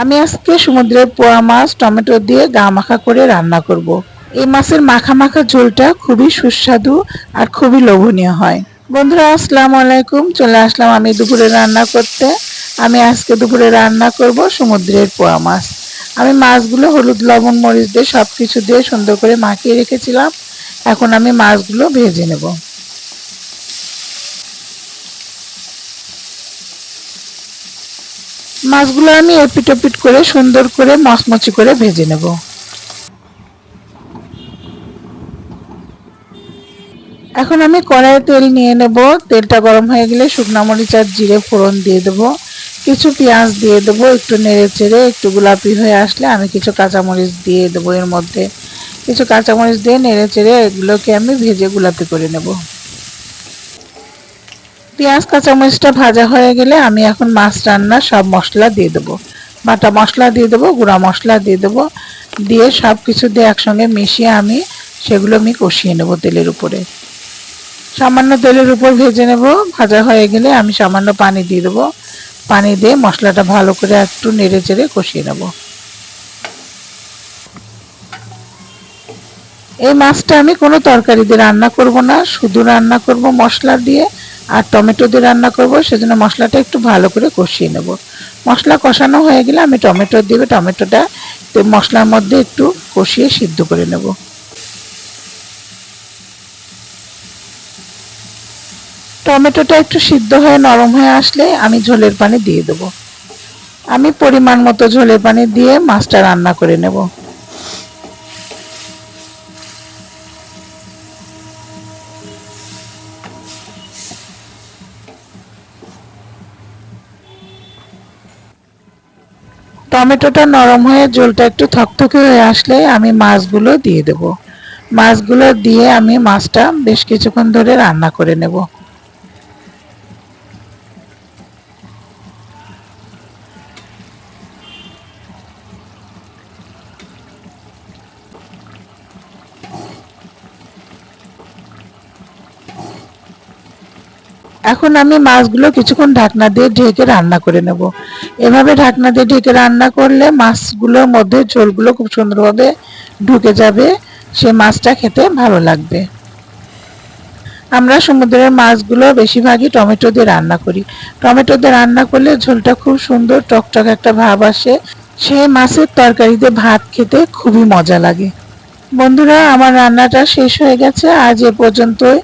আমি আজকে সমুদ্রের পোয়া মাছ, টমেটো দিয়ে গা মাখা করে রান্না করব। এই মাছের মাখা মাখা ঝোলটা খুবই সুস্বাদু আর খুবই লোভনীয় হয়। বন্ধুরা, আসসালামু আলাইকুম। চলে আসলাম আমি দুপুরে রান্না করতে। আমি আজকে দুপুরে রান্না করব সমুদ্রের পোয়া মাছ। আমি মাছগুলো হলুদ, লবণ, মরিচ দিয়ে সব কিছু দিয়ে সুন্দর করে মাখিয়ে রেখেছিলাম। এখন আমি মাছগুলো ভেজে নেব। মাছগুলো আমি এপিট ওপিট করে সুন্দর করে মচমচি করে ভেজে নেব। এখন আমি কড়াইয়ে তেল নিয়ে নেব। তেলটা গরম হয়ে গেলে শুকনো মরিচ আর জিরে ফোড়ন দিয়ে দেব। কিছু পেঁয়াজ দিয়ে দেবো, একটু নেড়ে চেড়ে, একটু গোলাপি হয়ে আসলে আমি কিছু কাঁচামরিচ দিয়ে দেবো এর মধ্যে। কিছু কাঁচামরিচ দিয়ে নেড়ে চেড়ে এগুলোকে আমি ভেজে গোলাপি করে নেব। পেঁয়াজ, কাঁচামরিচটা ভাজা হয়ে গেলে আমি এখন মাছ রান্নার সব মশলা দিয়ে দেবো। বাটা মশলা দিয়ে দেবো, গুঁড়া মশলা দিয়ে দেবো, দিয়ে সব কিছু দিয়ে একসঙ্গে মিশিয়ে আমি সেগুলো আমি কষিয়ে নেব তেলের উপরে। সামান্য তেলের উপর ভেজে নেব, ভাজা হয়ে গেলে আমি সামান্য পানি দিয়ে দেবো। পানি দিয়ে মশলাটা ভালো করে একটু নেড়ে চেড়ে কষিয়ে নেব। এই মাছটা আমি কোনো তরকারি দিয়ে রান্না করব না, শুধু রান্না করব মশলা দিয়ে। আর টমেটো দিয়ে রান্না করব, সেজন্য মশলাটা একটু ভালো করে কষিয়ে নেব। মশলা কষানো হয়ে গেলে আমি টমেটো দিবে, টমেটোটা মশলার মধ্যে একটু কষিয়ে সিদ্ধ করে নেব। টমেটোটা একটু সিদ্ধ হয়ে নরম হয়ে আসলে আমি ঝোলের পানি দিয়ে দেবো। আমি পরিমাণ মতো ঝোলের পানি দিয়ে মাছটা রান্না করে নেব। টমেটোটা নরম হয়ে জলটা একটু থকথকে হয়ে আসলে আমি মাছগুলো দিয়ে দেব। মাছগুলো দিয়ে আমি মাছটা বেশ কিছুক্ষণ ধরে রান্না করে নেব। এখন আমি মাছগুলো কিছুক্ষণ ঢাকনা দিয়ে ঢেকে রান্না করে নেব। এভাবে ঢাকনা দিয়ে ঢেকে রান্না করলে মাছগুলোর মধ্যে ঝোলগুলো খুব সুন্দরভাবে ঢুকে যাবে, সে মাছটা খেতে ভালো লাগবে। আমরা সমুদ্রের মাছগুলো বেশিরভাগই টমেটো দিয়ে রান্না করি। টমেটো দিয়ে রান্না করলে ঝোলটা খুব সুন্দর টকটক একটা ভাব আসে। সেই মাছের তরকারিতে ভাত খেতে খুবই মজা লাগে। বন্ধুরা, আমার রান্নাটা শেষ হয়ে গেছে। আজ এ পর্যন্তই।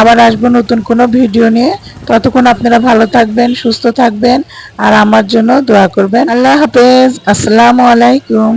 আবার আসব নতুন কোনো ভিডিও নিয়ে। ততক্ষণ আপনারা ভালো থাকবেন, সুস্থ থাকবেন, আর আমার জন্য দোয়া করবেন। আল্লাহ হাফেজ। আসসালামু আলাইকুম।